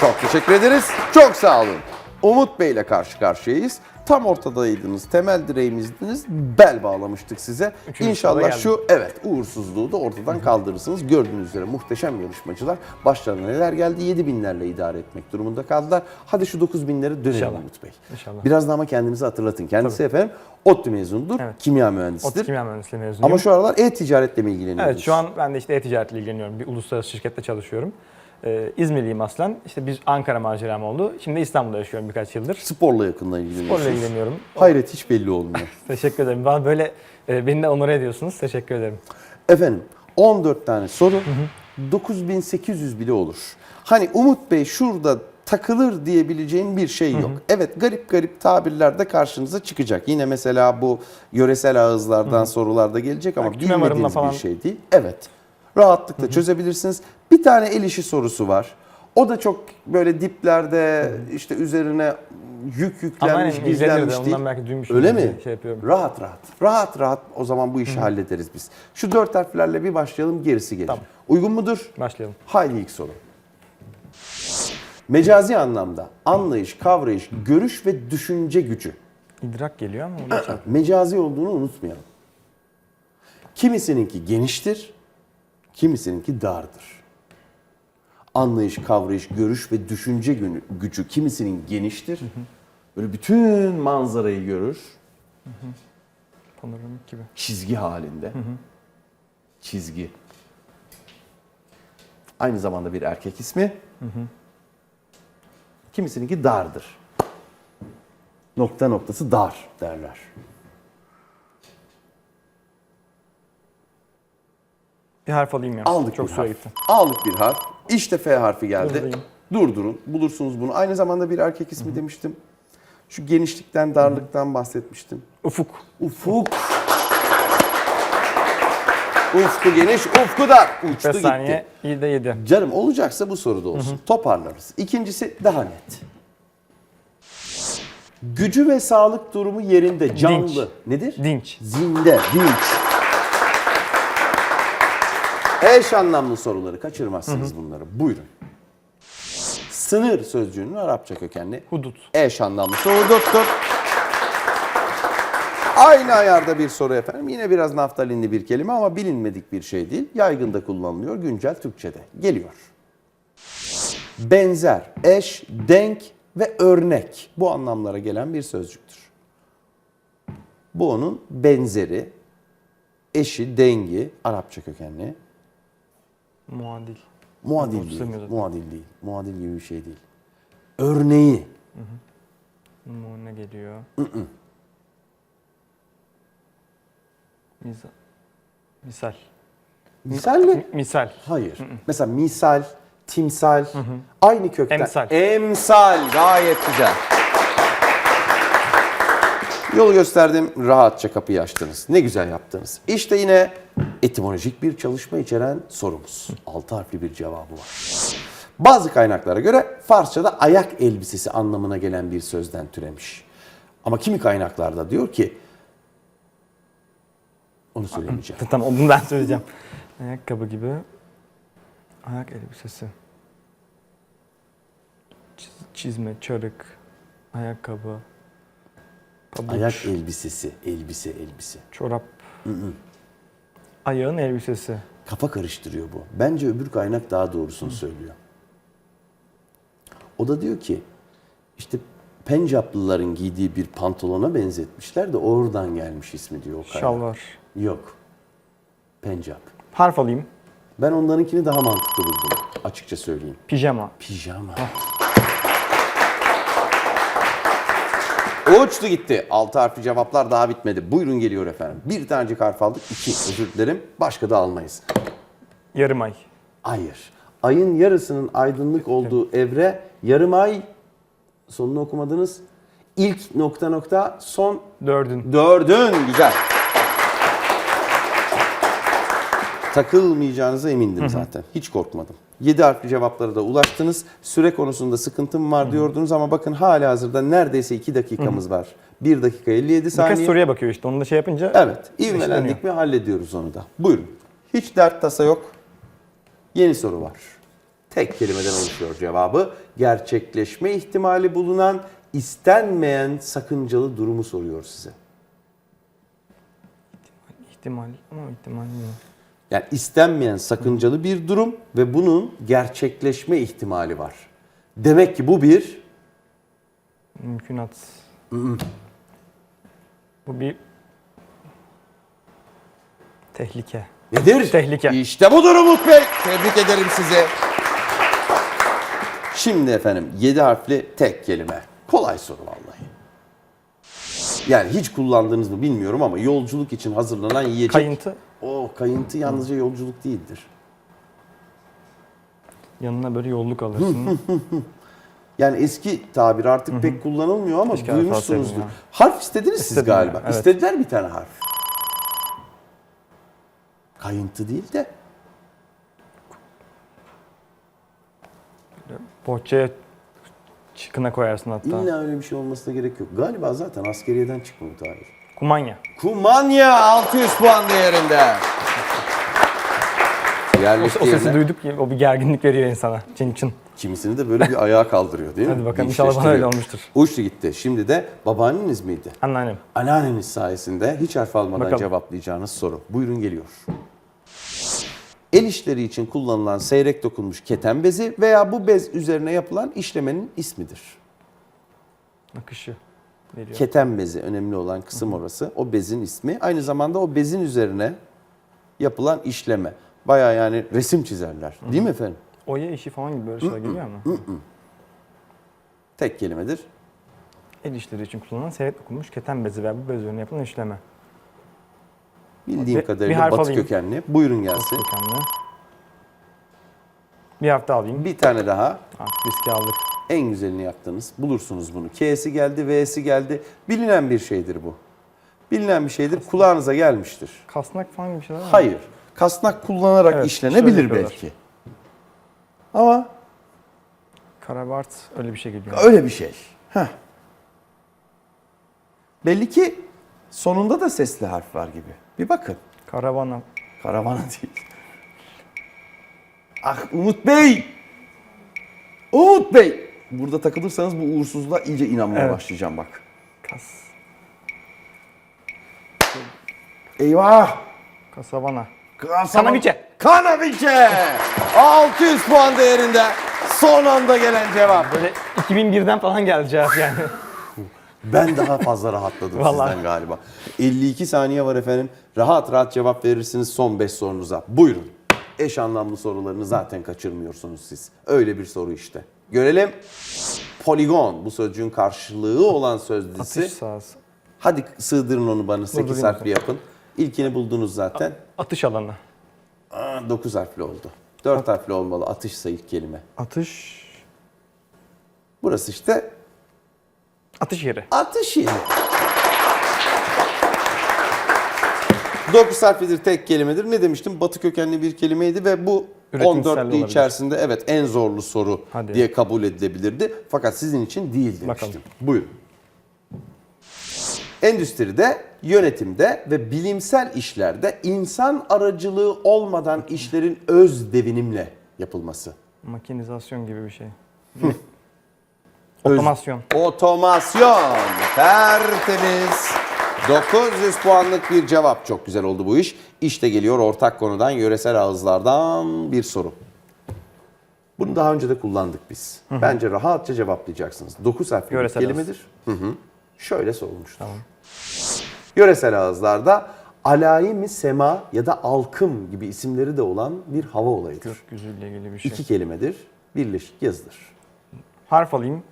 Çok teşekkür ederiz. Çok sağ olun. Umut Bey ile karşı karşıyayız. Tam ortadaydınız, temel direğimizdiniz, bel bağlamıştık size. Üçüncü İnşallah şu evet uğursuzluğu da ortadan kaldırırsınız. Gördüğünüz üzere muhteşem yarışmacılar. Başlarına neler geldi? 7 binlerle idare etmek durumunda kaldılar. Hadi şu 9 binlere dönelim İnşallah. Umut Bey. İnşallah. Biraz daha ama kendinizi hatırlatın. Kendisi efendim ODTÜ mezundur, Evet. kimya mühendisidir. Ot kimya mühendisliği mezunuyum. Ama şu aralar e-ticaretle mi ilgileniyorsunuz? Evet şu an ben de işte e-ticaretle ilgileniyorum. Bir uluslararası şirkette çalışıyorum. Ee, İzmirliyim aslen. İşte bir Ankara maceram oldu. Şimdi İstanbul'da yaşıyorum birkaç yıldır. Sporla yakından ilgileniyorsunuz. Sporla ilgileniyorum. Hayret hiç belli olmuyor. Teşekkür ederim. Bana böyle e, beni de onore ediyorsunuz. Teşekkür ederim. Efendim 14 tane soru 9800 bile olur. Hani Umut Bey şurada takılır diyebileceğin bir şey yok. Evet garip garip tabirler de karşınıza çıkacak. Yine mesela bu yöresel ağızlardan sorularda gelecek ama varımla bilmediğiniz falan- bir şey değil. Evet. Rahatlıkla çözebilirsiniz. Bir tane el işi sorusu var. O da çok böyle diplerde işte üzerine yük Ama yüklenmiş, hani gizlenmiş değil. ondan belki duymuşum. Öyle mi? Şey yapıyorum. Rahat rahat. Rahat rahat o zaman bu işi hallederiz biz. Şu dört harflerle bir başlayalım gerisi gelir. Tamam. Uygun mudur? Başlayalım. Haydi ilk soru. Mecazi anlamda anlayış, kavrayış, görüş ve düşünce gücü. İdrak geliyor ama onu. Mecazi olduğunu unutmayalım. Kimisininki geniştir, kimisininki dardır. Anlayış, kavrayış, görüş ve düşünce günü- gücü kimisinin geniştir. Böyle bütün manzarayı görür. Panoramik gibi. çizgi halinde. Çizgi. Aynı zamanda bir erkek ismi. Kimisininki dardır. Nokta noktası dar derler. Bir harf alayım ya. Aldık Çok bir harf. gitti. Aldık bir harf. İşte F harfi geldi. Durdurayım. Durdurun. Bulursunuz bunu. Aynı zamanda bir erkek ismi demiştim. Şu genişlikten, darlıktan bahsetmiştim. Ufuk. Ufuk. Ufku geniş, ufku dar. Uçtu 5 gitti. saniye. İyi de 7. Canım olacaksa bu soruda olsun. Toparlarız. İkincisi daha net. Gücü ve sağlık durumu yerinde, canlı. Dinç. Nedir? Dinç. Zinde, dinç. Eş anlamlı soruları kaçırmazsınız bunları. Buyurun. Sınır sözcüğünün Arapça kökenli Hudut. eş anlamlısı huduttur. Aynı ayarda bir soru efendim. Yine biraz naftalinli bir kelime ama bilinmedik bir şey değil. Yaygın da kullanılıyor güncel Türkçe'de. Geliyor. Benzer, eş, denk ve örnek bu anlamlara gelen bir sözcüktür. Bu onun benzeri, eşi, dengi, Arapça kökenli. Muadil. Muadil değil, muadil değil. Muadil gibi bir şey değil. Örneği, Mu ne geliyor? Misal. Misal. misal mi? Mi- Misal. Hayır. Mesela misal, timsal, aynı kökten. Emsal. Emsal. Gayet güzel. Yolu gösterdim, rahatça kapıyı açtınız. Ne güzel yaptınız. İşte yine etimolojik bir çalışma içeren sorumuz. Altı harfli bir cevabı var. Bazı kaynaklara göre Farsçada ayak elbisesi anlamına gelen bir sözden türemiş. Ama kimi kaynaklarda diyor ki onu söylemeyeceğim. Tamam onu ben söyleyeceğim. Ayakkabı gibi. Ayak elbisesi. Çiz- çizme, çarık, ayakkabı, pabuç, Ayak elbisesi, elbise, elbise. çorap. Ayağın elbisesi. Kafa karıştırıyor bu. Bence öbür kaynak daha doğrusunu söylüyor. O da diyor ki işte Pencaplıların giydiği bir pantolona benzetmişler de oradan gelmiş ismi diyor o kaynak. Şalvar. Yok. Pencap. Harf alayım. Ben onlarınkini daha mantıklı buldum. Açıkça söyleyeyim. Pijama. Pijama. Uçtu gitti. Altı harfli cevaplar daha bitmedi. Buyurun geliyor efendim. Bir tanecik harf aldık. İki. Özür dilerim. Başka da almayız. Yarım ay. Hayır. Ayın yarısının aydınlık olduğu evre yarım ay sonunu okumadınız. İlk nokta nokta son Dördün. dördün. Güzel. Takılmayacağınıza emindim zaten. Hiç korkmadım. 7 harfli cevaplara da ulaştınız. Süre konusunda sıkıntım var diyordunuz ama bakın hala hazırda neredeyse 2 dakikamız var. 1 dakika 57 saniye. Birkaç soruya bakıyor işte. Onu da şey yapınca Evet, eşitleniyor. ivmelendik mi hallediyoruz onu da. Buyurun. Hiç dert tasa yok. Yeni soru var. Tek kelimeden oluşuyor cevabı. Gerçekleşme ihtimali bulunan istenmeyen sakıncalı durumu soruyor size. İhtimal ama ihtimal mi? Yani istenmeyen sakıncalı bir durum ve bunun gerçekleşme ihtimali var. Demek ki bu bir Mümkünat. Bu bir tehlike. nedir? Tehlike. İşte budur Umut Bey. Tebrik ederim sizi. Şimdi efendim 7 harfli tek kelime. Kolay soru vallahi. Yani hiç kullandınız mı bilmiyorum ama yolculuk için hazırlanan yiyecek. Kayıntı. O kayıntı yalnızca yolculuk değildir. Yanına böyle yolluk alırsın. Yani eski tabir artık pek kullanılmıyor ama Keşke duymuşsunuzdur. Harf istediniz siz İstedim galiba. ya, evet. İstediler bir tane harf. Kayıntı değil de Bohçaya çıkına koyarsın hatta. illa öyle bir şey olmasına gerek yok. Galiba zaten askeriyeden çıkma bu tabir. Kumanya. Kumanya 600 puan değerinde. O, Yerleşti o sesi yerine. duyduk ya, o bir gerginlik veriyor insana. Çin çin. Kimisini de böyle bir ayağa kaldırıyor değil mi? Hadi bakalım inşallah bana öyle olmuştur. Uçtu gitti. Şimdi de babaanneniz miydi? Anneannem. Anneanneniz sayesinde hiç harf almadan Bakalım. cevaplayacağınız soru. Buyurun geliyor. El işleri için kullanılan seyrek dokunmuş keten bezi veya bu bez üzerine yapılan işlemenin ismidir. Akışı veriyor. Keten bezi önemli olan kısım orası. O bezin ismi. Aynı zamanda o bezin üzerine yapılan işleme. Baya yani resim çizerler. Değil mi efendim? Oya işi falan gibi böyle şeyler geliyor ama. Tek kelimedir. El işleri için kullanılan seyret okunmuş keten bezi veya bu bez üzerine yapılan işleme. Bildiğim Bir- bir kadarıyla harf batı alayım. kökenli. Buyurun gelsin. Kökenli. Bir hafta alayım. Bir tane daha. Artık riski aldık. En güzelini yaptınız. Bulursunuz bunu. K'si geldi, V'si geldi. Bilinen bir şeydir bu. Bilinen bir şeydir. Kulağınıza gelmiştir. Kasnak falan gibi şeyler mı? Hayır. Kasnak kullanarak Evet, işlenebilir belki. Ama Karabart öyle bir şey geliyor. öyle bir şey. Heh. Belli ki sonunda da sesli harf var gibi. Bir bakın. Karavana. Karavana değil. Ah Umut Bey! Umut Bey! Burada takılırsanız bu uğursuzluğa iyice inanmaya Evet. başlayacağım bak. Kas. Eyvah! Kasavana. Kanaviçe. Kanaviçe! 600 puan değerinde son anda gelen cevap. Böyle 2001'den falan geldi cevap yani. Ben daha fazla rahatladım Vallahi. sizden galiba. 52 saniye var efendim. Rahat rahat cevap verirsiniz son 5 sorunuza. Buyurun. Eş anlamlı sorularını zaten kaçırmıyorsunuz siz. Öyle bir soru işte. Görelim. Poligon bu sözcüğün karşılığı olan söz dizisi. Atış sahası. Hadi sığdırın onu bana 8 Durdurayım harfli yapın. İlkini buldunuz zaten. Atış alanı. 9 harfli oldu. 4 harfli olmalı. Atışsa ilk kelime. Atış. Burası işte Atış yeri. atış yeri. 9 harflidir tek kelimedir. Ne demiştim? Batı kökenli bir kelimeydi ve bu 14'lü olabilir. içerisinde evet en zorlu soru Hadi. diye kabul edilebilirdi. Fakat sizin için değil demiştim. Bakalım. Buyurun. Endüstride, yönetimde ve bilimsel işlerde insan aracılığı olmadan işlerin öz devinimle yapılması. Makinizasyon gibi bir şey. Otomasyon. Otomasyon. Tertemiz. 900 puanlık bir cevap. Çok güzel oldu bu iş. İşte geliyor ortak konudan, yöresel ağızlardan bir soru. Bunu daha önce de kullandık biz. Bence rahatça cevaplayacaksınız. 9 harfli bir kelimedir. Hı hı. Şöyle sorulmuştur. Yöresel ağızlarda alayimi sema ya da alkım gibi isimleri de olan bir hava olayıdır. Gökyüzüyle ilgili bir şey. İki kelimedir. Birleşik yazıdır. Harf alayım.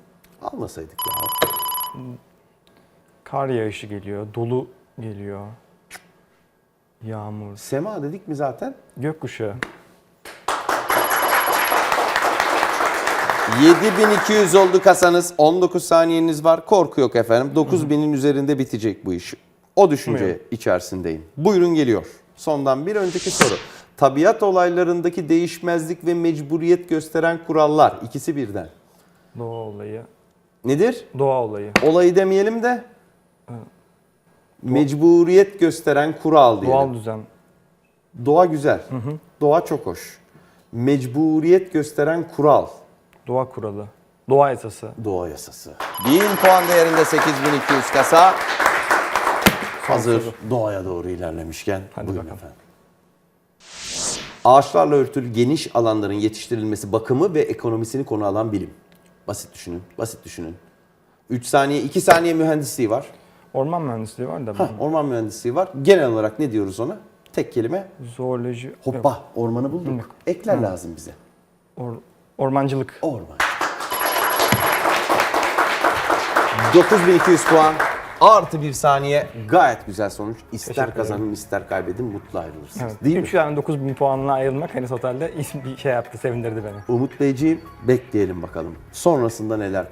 Almasaydık ya. Kar yağışı geliyor. Dolu geliyor. Yağmur. Sema dedik mi zaten? Gökkuşağı. 7200 oldu kasanız. 19 saniyeniz var. Korku yok efendim. 9000'in üzerinde bitecek bu iş. O düşünce Buyurun. içerisindeyim. Buyurun geliyor. Sondan bir önceki soru. Tabiat olaylarındaki değişmezlik ve mecburiyet gösteren kurallar. İkisi birden. Doğa olayı. Nedir? Doğa olayı. Olayı demeyelim de mecburiyet gösteren kural diyelim. Doğal düzen. Doğa güzel. Doğa çok hoş. Mecburiyet gösteren kural. Doğa kuralı. Doğa esası. Doğa yasası. 1000 puan değerinde 8200 kasa. Hazır doğaya doğru ilerlemişken Hadi buyurun bakalım. efendim. Ağaçlarla örtülü geniş alanların yetiştirilmesi, bakımı ve ekonomisini konu alan bilim. Basit düşünün, basit düşünün. 3 saniye, 2 saniye mühendisliği var. Orman mühendisliği var da Hah, orman mühendisliği var. Genel olarak ne diyoruz ona? Tek kelime. zooloji. yok, Hoppa, ormanı bulduk. Yok. Ekler lazım bize. or- ormancılık. Orman. 9200 puan. Artı bir saniye gayet güzel sonuç. İster kazanın ister kaybedin mutlu ayrılırsınız. Evet. Değil mi? 3 tane 9000 puanla ayrılmak henüz otelde bir şey yaptı, sevindirdi beni. Umut Beyciğim bekleyelim bakalım. Sonrasında neler